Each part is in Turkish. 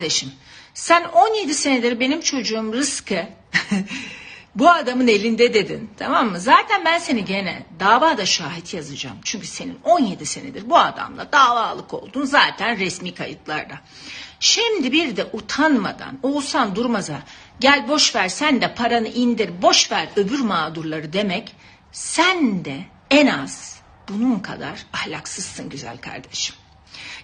kardeşim. Sen 17 senedir benim çocuğum Rızkı bu adamın elinde dedin. Tamam mı? Zaten ben seni gene davada şahit yazacağım. Çünkü senin 17 senedir bu adamla davalık oldun zaten resmi kayıtlarda. Şimdi bir de utanmadan Oğuzhan Durmaz'a gel boş ver sen de paranı indir boş ver öbür mağdurları demek sen de en az bunun kadar ahlaksızsın güzel kardeşim.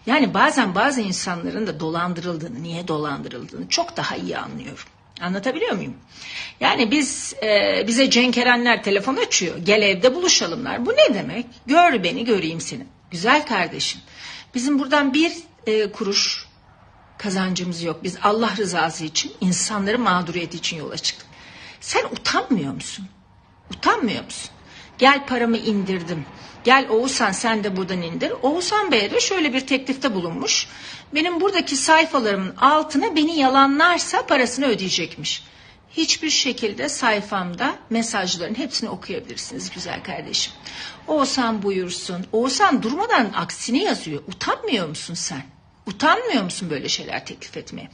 Yani bazen bazı insanların da dolandırıldığını, niye dolandırıldığını çok daha iyi anlıyorum. Anlatabiliyor muyum? Yani biz e, bize Cenk Erenler telefon açıyor. Gel evde buluşalımlar. Bu ne demek? Gör beni göreyim seni. Güzel kardeşim. Bizim buradan bir e, kuruş kazancımız yok. Biz Allah rızası için, insanların mağduriyeti için yola çıktık. Sen utanmıyor musun? Utanmıyor musun? Gel paramı indirdim. Gel Oğuzhan sen de buradan indir. Oğuzhan Bey'e de şöyle bir teklifte bulunmuş. Benim buradaki sayfalarımın altına beni yalanlarsa parasını ödeyecekmiş. Hiçbir şekilde sayfamda mesajların hepsini okuyabilirsiniz güzel kardeşim. Oğuzhan buyursun. Oğuzhan durmadan aksini yazıyor. Utanmıyor musun sen? Utanmıyor musun böyle şeyler teklif etmeye?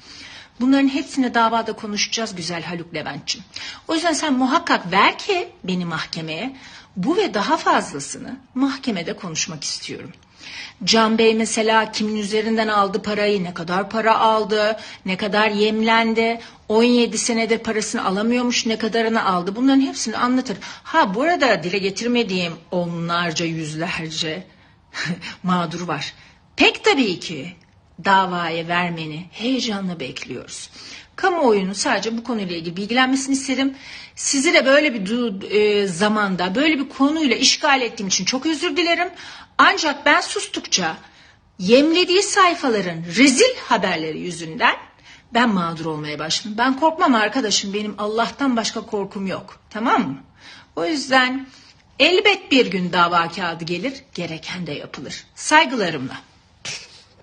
Bunların hepsini davada konuşacağız güzel Haluk Levent'ciğim. O yüzden sen muhakkak ver ki beni mahkemeye. Bu ve daha fazlasını mahkemede konuşmak istiyorum. Can Bey mesela kimin üzerinden aldı parayı, ne kadar para aldı, ne kadar yemlendi, 17 senedir parasını alamıyormuş, ne kadarını aldı bunların hepsini anlatır. Ha bu arada dile getirmediğim onlarca yüzlerce mağdur var. Pek tabii ki davaya vermeni heyecanla bekliyoruz. Kamuoyunu sadece bu konuyla ilgili bilgilenmesini isterim. Sizi de böyle bir du- e, zamanda böyle bir konuyla işgal ettiğim için çok özür dilerim. Ancak ben sustukça yemlediği sayfaların rezil haberleri yüzünden ben mağdur olmaya başladım. Ben korkmam arkadaşım benim Allah'tan başka korkum yok tamam mı? O yüzden elbet bir gün dava kağıdı gelir gereken de yapılır. Saygılarımla.